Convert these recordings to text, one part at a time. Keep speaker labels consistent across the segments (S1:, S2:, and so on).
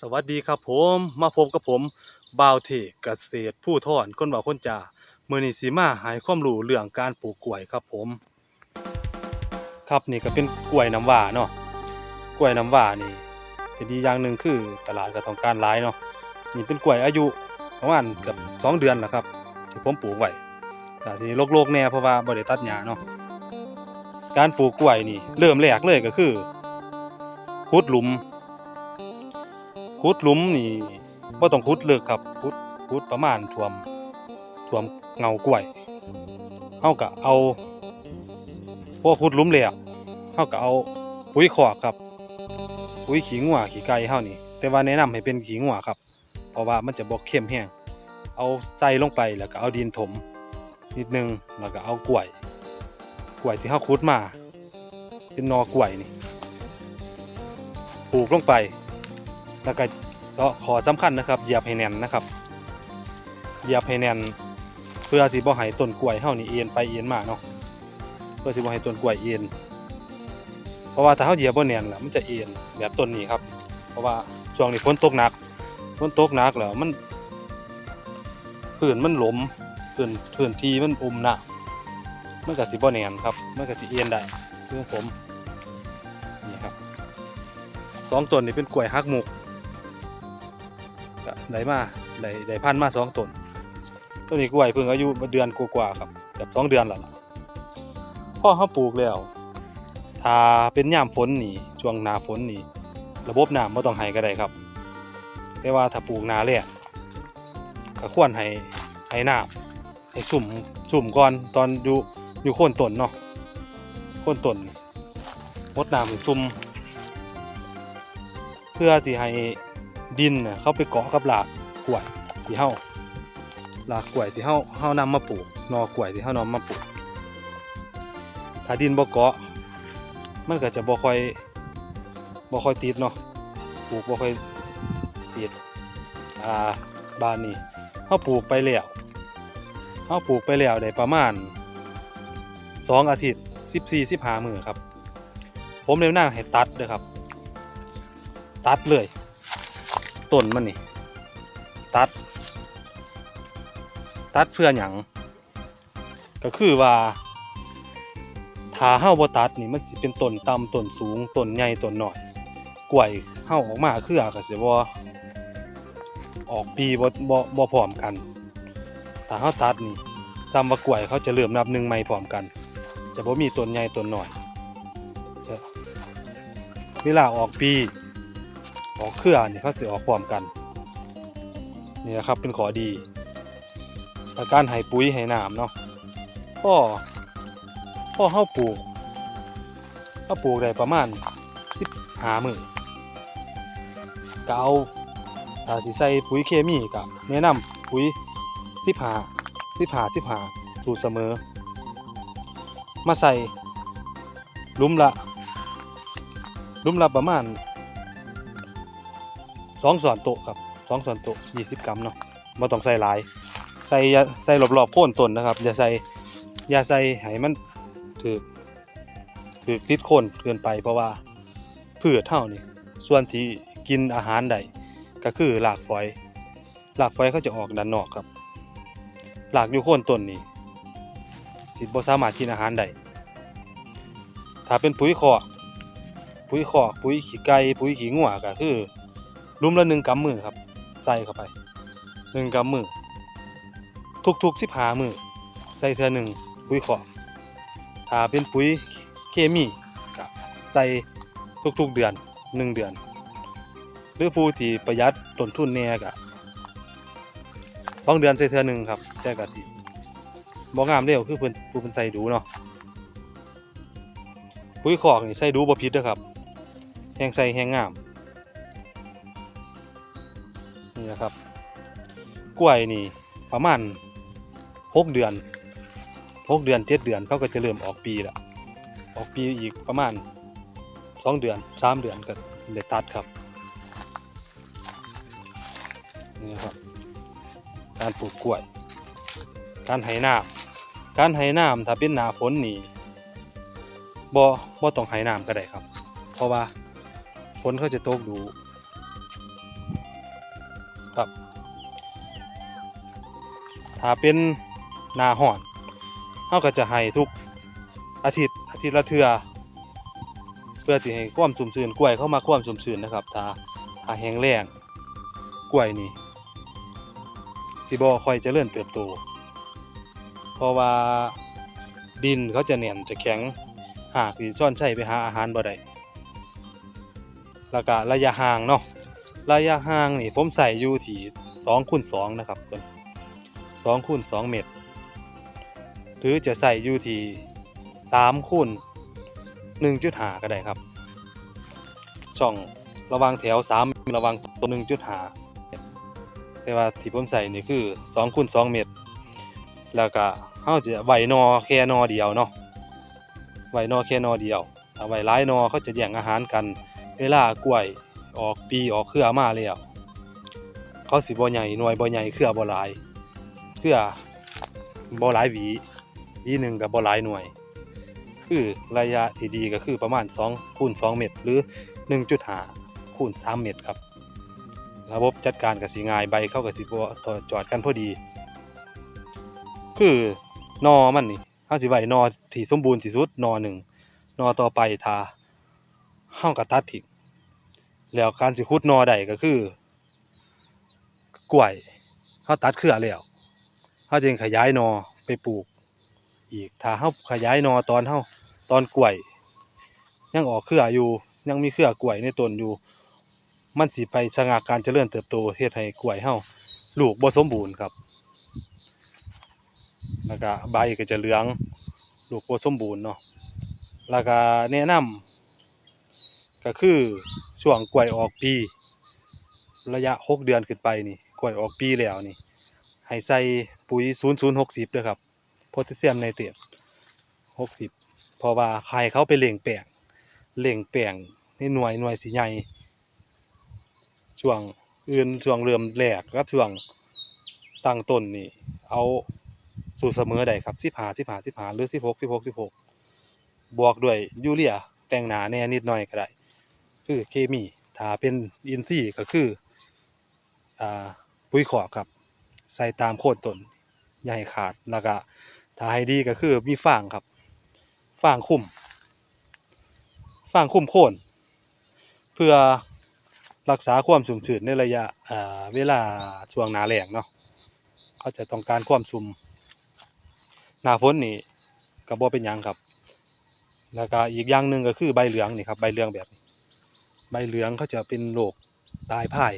S1: สวัสดีครับผมมาพบกับผมบ่าวเทเกษตรผู้ทอนคนบ่าวคนจ่ามื้อนี้สิมาให้ความรู้เรื่องการปลูกกล้วยครับผม ครับนี่ก็เป็นกล้วยน้ำว้าเนาะกล้วยน้ำว้านี่ จะดีอย่างหนึ่งคือตลาดก็ต้องการหลายเนาะนี่เป็นกล้วยอายุประมาณกือบสองเดือนแล้วครับที่ผมปลูกไว้ก็สิโลกๆแน่เพราะว่าบ่ได้ตัดหญ้าเนาะการปลูกกล้วยนี่เริ่มแรกเลยก็คือขุดหลุม ขุดหลุมนี่บ่ต้องขุดลึกครับขุดขุดประมาณท่วมท่วมเงากล้วยเฮาก็เอาพอขุดหลุมแล้วเฮาก็เอาปุ๋ยคอกครับ ปุ๋ยขี้งัวขี้ไก่เฮานี่แต่ว่าแนะนำให้เป็นขี้งัวครับ เพราะว่ามันจะบ่เข้มแห้งเอาใส่ลงไปแล้วก็เอาดินถมนิดนึงแล้วก็เอากล้วยกล้วยที่เฮาขุดมา เป็นนอกล้วยนี่ปลูกลงไป แล้วก็ขอสำคัญนะครับเหยียบให้แน่นนะครับเหยียบให้แน่นเพื่อสิบ่ให้ต้นกล้วยเฮานี่เอ็นไปเอ็นมาเนาะเพื่อสิบ่ให้ต้นกล้วยเอ็นเพราะว่าถ้าเฮาเหยียบบ่แน่นแล้วมันจะเอ็นแบบต้นนี้ครับ เพราะว่าช่วงนี้ฝนตกหนักฝนตกหนักแล้วมันพื้นมันหลมพื้นพื้นที่มันอุ่มน้ำมันก็สิบ่แน่นครับมันก็สิเอ็นได้คือของผมนี่ครับสองต้นนี่เป็นกล้วยฮักมุก ได้มาได้ได้พันมาสองต้นต้นนี้กล้วยเพิ่งอายุเดือนกว่าๆครับเกือบสองเดือนแล้วล่ะพอเขาปลูกแล้วถ้าเป็นยามฝนนี่ช่วงหน้าฝนนี่ ระบบน้ำไม่ต้องให้ก็ได้ครับ แต่ว่าถ้าปลูกหนาแล้งก็ควรให้ให้น้ำให้สุ่มสุ่มก่อนตอนอยู่อยู่โคนต้นเนาะโคนต้นมดน้ำให้ซุ่มเพื่อสิให้ ดินน่ะเข้าไปเกาะกับรากกล้วยที่เฮารากกล้วยที่เฮาเฮานำมาปลูกนอกล้วยที่เฮานำมาปลูกถ้าดินบ่เกาะ มันก็จะบ่ค่อยบ่ค่อยติดเนาะปลูกบ่ค่อยติดอ่าบ้านนี้เฮาปลูกไปแล้วเฮาปลูกไปแล้วได้ประมาณ2อาทิตย์14 15มื้อครับ ผมแนะนำให้ตัดเด้อครับ ตัดเลย ต้นมันนี่ ตัด ตัดเพื่อหยังก็คือว่าถ้าเฮาบ่ตัดนี่มันสิเป็นต้นต่ำต้นสูงต้นใหญ่ต้นน้อยกล้วยเฮาออกมาคือก็สิบ่ออกปีบ่บ่บ่พร้อมกันถ้าเฮาตัดนี่จำว่ากล้วยเขาจะเริ่มนับหนึ่งใหม่พร้อมกัน จะบ่มีต้นใหญ่ต้นน้อยเวลาออกปี ออกเครือนี่เขาจะออกพร้อมกันนี่นะครับเป็นขอดีและการให้ปุ๋ยให้น้ำเนาะพ่อพ่อเฮาปลูกเฮาปลูกได้ประมาณสิบหามือก็เอาถ้าสิใส่ปุ๋ยเคมีก็แนะนำปุ๋ยสิบหาสิบหาสิบหาสูตรเสมอ มาใส่ลุ่มละลุ่มละประมาณ สองส่วนโตครับสองส่วนโตยี่สิบกรัมเนาะม่ต้องใส่หลาย ใส่ย่าใส่รอบๆโคนต้นนะครับ อย่าใส่อย่าใส่ให้มันถือถือติดโคนเกินไปเพราะว่าพืชเท่านี่ส่วนที่กินอาหารได้ก็คือรากฝอยรากฝอยเขาจะออกด้านนอกครับรากอยู่โคนต้นนี่สิบ่สามารถกินอาหารได้ถ้าเป็นปุ๋ยคอกปุ๋ยคอกปุ๋ยขี้ไก่ปุ๋ยขี้งัวก็คือ รุมละหนึ่งกำมือครับ ใส่เข้าไปหนึ่งกำมือ ทุกๆสิบหามือ ใส่เทือหนึ่งปุ๋ยขอกถ้าเป็นปุ๋ยเคมีก็ใส่ทุกๆเดือนหนึ่งเดือน หรือผู้ที่ประหยัดต้นทุนแน่ก็สองเดือนใส่เทือหนึ่งครับแต่ก็สิบ่งามเร็วคือเพิ่นผู้เพิ่นใส่ดูเนาะปุ๋ยขอกนี่ใส่ดูบ่ผิดเด้อครับแห้งใส่แห้งงาม กล้วยนี่ประมาณหกเดือนหกเดือนเจ็ดเดือนเขาก็จะเริ่มออกปีละออกปีอีกประมาณสองเดือนสามเดือนก็ได้ตัดครับนี่ครับ การปลูกกล้วย การไหน้ำการไหน้ำถ้าเป็นหนาฝนนี่บ่บ่ต้องไหน้ำก็ได้ครับ เพราะว่าฝนเขาจะตกดู ถ้าเป็นหนาห่อนเขาก็จะให้ทุกอาทิตย์อาทิตย์ละเทือเพื่อสิให้ความสุ่มชื้นกล้วยเข้ามาความสุ่มชื้นนะครับถ้าถ้าแห้งแล้งกล้วยนี่สิบ่ค่อยจะเริญเติบโต เพราะว่าดินเขาจะแน่นจะแข็งหากสิซ่อนใช้ไปหาอาหารบ่ได้แล้วก็ระยะห่างเนาะระยะห่างนี่ผมใส่อยู่ที่2คูณ2นะครับต้น 2คูณ2เมตร หรือจะใส่อยู่ที่3คูณ1.5ก็ได้ครับ ช่องระวังแถว 3 ระวังตัว1.5แต่ว่าที่ผมใส่นี่คือ2คูณ2เมตร แล้วก็เฮาจะไว้นอแค่นอเดียวเนาะไว้นอแค่นอเดียวถ้าไว้หลายนอเขาจะแย่งอาหารกัน เวลากล้วยออกปีออกเครือมาแล้วเขาสิบ่ใหญ่หน่วยบ่ใหญ่เครือบ่หลาย ลือบ่หลายหวีหวีหนึ่งก็บ่หลายหน่วย คือระยะที่ดีก็คือประมาณ2คูณ2เมตร หรือ 1.5คูณ3เมตรครับ ระบบจัดการก็สิง่ายใบเข้าก็สิบ่จอดกันพอดี คือนอมันนี่เฮาสิไว้นอที่สมบูรณ์ที่สุดนอหนึ่งนอต่อไปถ้าเฮาก็ตัดทิ้งแล้วการสิขุดนอได้ก็คือกล้วยเฮาตัดเครือแล้ว เฮาจึงขยายนอไปปลูก อีกถ้าเฮาขยายนอตอนเฮาตอนกล้วย ยังออกเครืออยู่ยังมีเครือกล้วยในต้นอยู่ มันสิไปชะงักการเจริญเติบโตเฮ็ดให้กล้วยเฮาลูกบ่สมบูรณ์ครับแล้วก็ใบก็จะเหลืองลูกบ่สมบูรณ์เนาะแล้วก็แนะนำก็คือช่วงกล้วยออกปี ระยะ 6 เดือนขึ้นไปนี่กล้วยออกปีแล้วนี่ ให้ใส่ปุ๋ย 0060ด้วยครับโพแทสเซียมไนเตรต60 เพราะว่าใครเขาไปเล่งแปลงเล่งแปลงในหน่วยหน่วยสิใหญ่ช่วงอื่นช่วงเริ่มแรกกับช่วงตั้งต้นนี่ เอาสูตรเสมอได้ครับสิบหาสิบหาสิบหาหรือสิบหกสิบหกสิบหกบวกด้วยยูเรียแต่งหนาแน่นิดหน่อยก็ได้ คือเคมีถ้าเป็นอินทรีย์ก็คือ อ่า ปุ๋ยขอกครับ ใส่ตามโคนต้นอย่าให้ขาดแล้วก็ถ้าให้ดีก็คือมีฟางครับฟางคุ้มฟางคุ้มโคน เพื่อรักษาความสุ่มชื้นในระยะเวลาช่วงหนาแล้งเนาะเขาจะต้องการความชุ่มหนาฝนนี่ก็บ่เป็นยังครับแล้วก็อีกอย่างหนึ่งก็คือใบเหลืองนี่ครับใบเหลืองแบบใบเหลืองเขาจะเป็นโรคตายพ่าย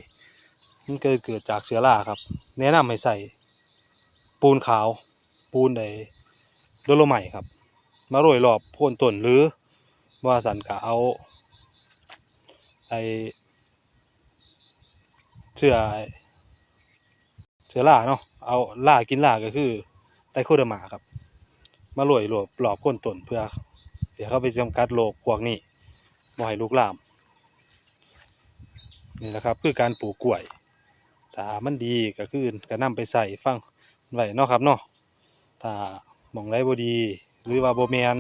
S1: มันเกิดเกิดจากเชื้อราครับ แนะนำให้ใส่ปูนขาว ปูนใดโดโลไมต์ครับ มาโรยรอบโคนต้นหรือว่าสันก็เอาไอเชื้อเชื้อราเนาะเอารากินราก็คือไตโคเดมาครับ มาโรยรอบรอบโคนต้นเพื่อเสียวเขาไปจำกัดโรคพวกนี้บ่ให้ลุกลามนี่แหละครับ คือการปลูกกล้วย ถ้ามันดีก็คือก็นำไปใส่ฟังไว้เนาะครับเนาะถ้ามองไรบ่ดี หรือว่าบ่แมน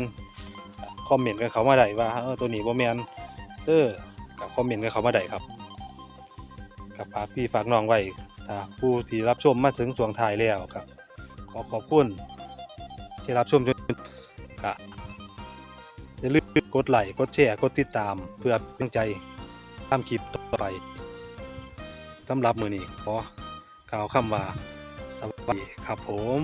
S1: คอมเมนต์กันเขามาได้ว่าเออตัวนี้บ่แมนเออก็คอมเมนต์กันเขามาได้ครับกับฝากพี่ฝากน้องไว้ถ้าผู้ที่รับชมมาถึงสวงท้ายแล้วครับ ขอขอบคุณที่รับชมจนก็อย่าลืมกดไลค์กดแชร์กดติดตามเพื่อเป็นกำลังใจทำคลิปต่อไป สำหรับมือนี้ขอกล่าวคำว่าสวัสดีครับผม